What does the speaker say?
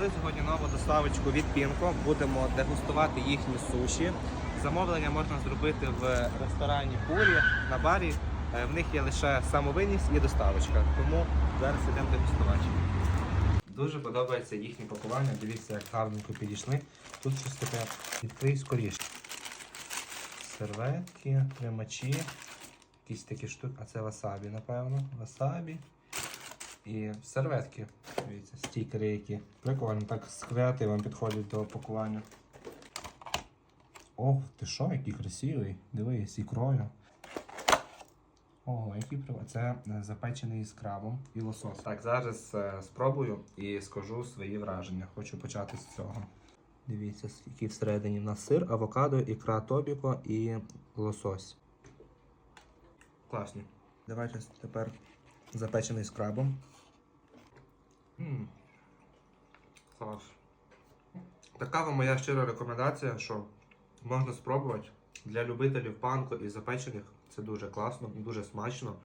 Взяли сьогодні нову доставочку від Пінко. Будемо дегустувати їхні суші. Замовлення можна зробити в ресторані Пурі на барі. Е, В них є лише самовиніс і доставочка. Тому зараз йдемо дегустувати. Дуже подобається їхнє пакування. Дивіться, як гарненько підійшли. Тут щось таке відкрий скоріше. Серветки, тримачі, якісь такі штуки. А це васабі, напевно. Васабі. І серветки. Дивіться, стікери які. Прикольно, так з креативом підходять до пакування. Ох, ти що, який красивий. Дивись, ікрою. Ого, який прикольний. Це е, запечений з крабом і лосос. Так, зараз е, спробую і скажу свої враження. Хочу почати з цього. Дивіться, скільки всередині в нас сир, авокадо, ікра тобіко і лосось. Класні. Давайте тепер запечений з крабом. Клас. Така моя щира рекомендація, що можна спробувати. Для любителів панку і запечених це дуже класно, дуже смачно.